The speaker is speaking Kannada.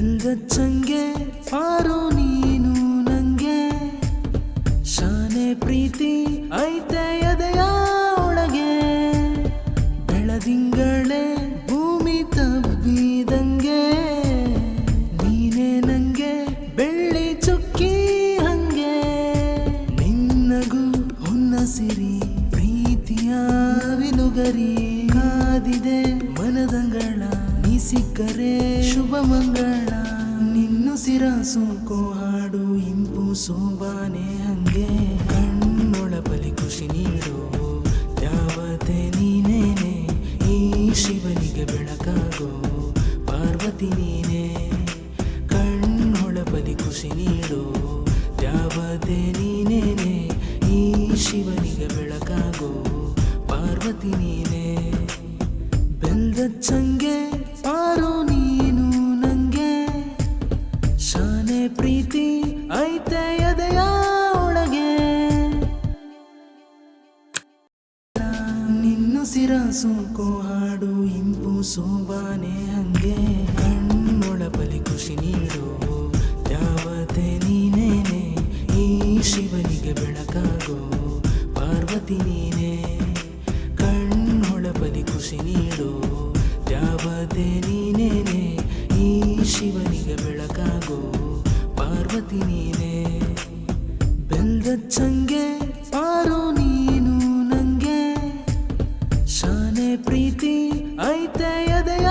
ಬೆಲ್ದಚ್ಚಂಗೆ ಪಾರು ನೀನು ನಂಗೆ. ಶಾನೆ ಪ್ರೀತಿ ಐತೆ ಎದೆಯ ಒಳಗೆ. ಬೆಳದಿಂಗಳೇ ಭೂಮಿ ತಬ್ಬಿದಂಗೆ. ನೀನೇ ನಂಗೆ ಬೆಳ್ಳಿ ಚುಕ್ಕಿ ಹಂಗೆ. ನಿನ್ನಗೂ ಹುನ್ನಸಿರಿ ಪ್ರೀತಿಯ ವಿನುಗರಿ ಕಾದಿದೆ ಮನದಂಗಳ ಸಿಕ್ಕರೆ ಶುಭ ಮಂಗಳ ಸೋಕೋ ಹಾಡು, ಇಂಪು ಸೋಬಾನೆ ಹಂಗೆ. ಕಣ್ಣೊಳಪಲಿ ಖುಷಿ ನೀಡು, ಯಾವತ್ತೆ ನೀನೇನೆ, ಈ ಶಿವನಿಗೆ ಬೆಳಕಾಗೋ, ಪಾರ್ವತಿ ನೀನೇ. ಕಣ್ಣೊಳಪಲಿ ಖುಷಿ ನೀಡು, ಯಾವತ್ತೆ ನೀನೇನೆ, ಈ ಶಿವನಿಗೆ ಬೆಳಕಾಗೋ, ಪಾರ್ವತಿ ನೀನೇ. ಬೆಲ್ದ ಪಾರು ಶಾನೆ ಪ್ರೀತಿ ಐತೆ ಎದೆಯ ಒಳಗೆ? ನಿನ್ನು ಸಿರ ಸೋಕೋ ಹಾಡು, ಇಂಪು ಸೋಬಾನೆ ಹಂಗೆ. ಕಣ್ಣೊಳಪಲಿ ಖುಷಿ ನೀಡು, ಯಾವತ್ತೆ ನೀನೇನೆ, ಈ ಶಿವನಿಗೆ ಬೆಳಕಾಗೋ, ಪಾರ್ವತಿ ನೀನೇ. ಪಾರ್ವತಿ ನೀನೇ. ಬೆಲ್ದ ಚಂಗೆ ಪಾರು ನೀನು ನಂಗೆ. ಶಾನೆ ಪ್ರೀತಿ ಐತೆ ಎದೆಯ?